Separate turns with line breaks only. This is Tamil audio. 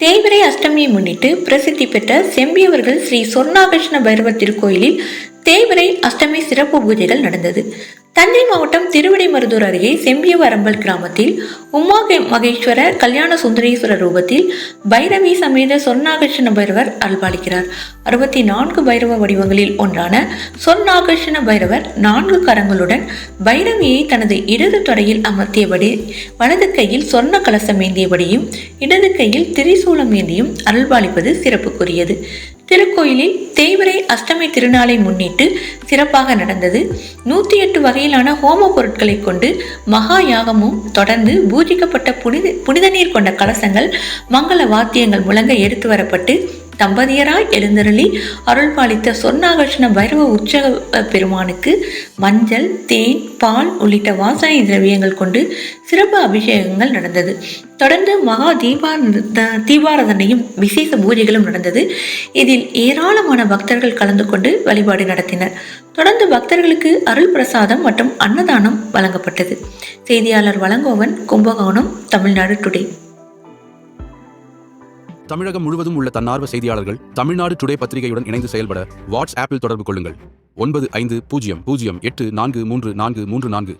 தேய்பிரை அஷ்டமியை முன்னிட்டு பிரசித்தி பெற்ற செம்பியவர்கள் ஸ்ரீ சொர்ணாகிருஷ்ண பைரவர் திருக்கோயிலில் தேய்பிரை அஷ்டமி சிறப்பு பூஜைகள் நடந்தது. தஞ்சை மாவட்டம் திருவிடைமருதூர் அருகே செம்பியவரம்பல் கிராமத்தில் உமா மகேஸ்வரர் மகேஸ்வர கல்யாண சுந்தரேஸ்வரர் ரூபத்தில் பைரவி சமேத சொர்ணாகிருஷ்ண பைரவர் அருள்பாலிக்கிறார். அறுபத்தி நான்கு பைரவ வடிவங்களில் ஒன்றான சொர்ணாகிருஷ்ண பைரவர் நான்கு கரங்களுடன் பைரவியை தனது இடது தொடையில் அமர்த்தியபடி வலது கையில் சொர்ண கலசம் ஏந்தியபடியும் இடது கையில் திரிசூலம் ஏந்தியும் அருள்பாலிப்பது சிறப்புக்குரியது. திருக்கோயிலில் தேவரை அஷ்டமி திருநாளை முன்னிட்டு சிறப்பாக நடந்தது. நூற்றி எட்டு வகை வகையிலான ஹோம பொருட்களை கொண்டு மகா யாகமும் தொடர்ந்து பூஜிக்கப்பட்ட புனித புனித நீர் கொண்ட கலசங்கள் மங்கள வாத்தியங்கள் முழங்க எடுத்து வரப்பட்டு தம்பதியராய் எழுந்தருளி அருள் பாலித்த சொர்ணாகர்ஷண பைரவ உற்சவ பெருமானுக்கு மஞ்சள் தேன் பால் உள்ளிட்ட வாசனை திரவியங்கள் கொண்டு சிறப்பு அபிஷேகங்கள் நடந்தது. தொடர்ந்து மகா தீபா தீபாராதனையும் விசேஷ பூஜைகளும் நடந்தது. இதில் ஏராளமான பக்தர்கள் கலந்து கொண்டு வழிபாடு நடத்தினர். தொடர்ந்து பக்தர்களுக்கு அருள் பிரசாதம் மற்றும் அன்னதானம் வழங்கப்பட்டது. செய்தியாளர் வழங்குவன் கும்பகோணம் தமிழ்நாடு டுடே.
தமிழகம் முழுவதும் உள்ள தன்னார்வ செய்தியாளர்கள் தமிழ்நாடு டுடே பத்திரிகையுடன் இணைந்து செயல்பட வாட்ஸ் ஆப்பில் தொடர்பு கொள்ளுங்கள். ஒன்பது ஐந்து பூஜ்ஜியம் பூஜ்ஜியம் எட்டு நான்கு மூன்று நான்கு மூன்று நான்கு.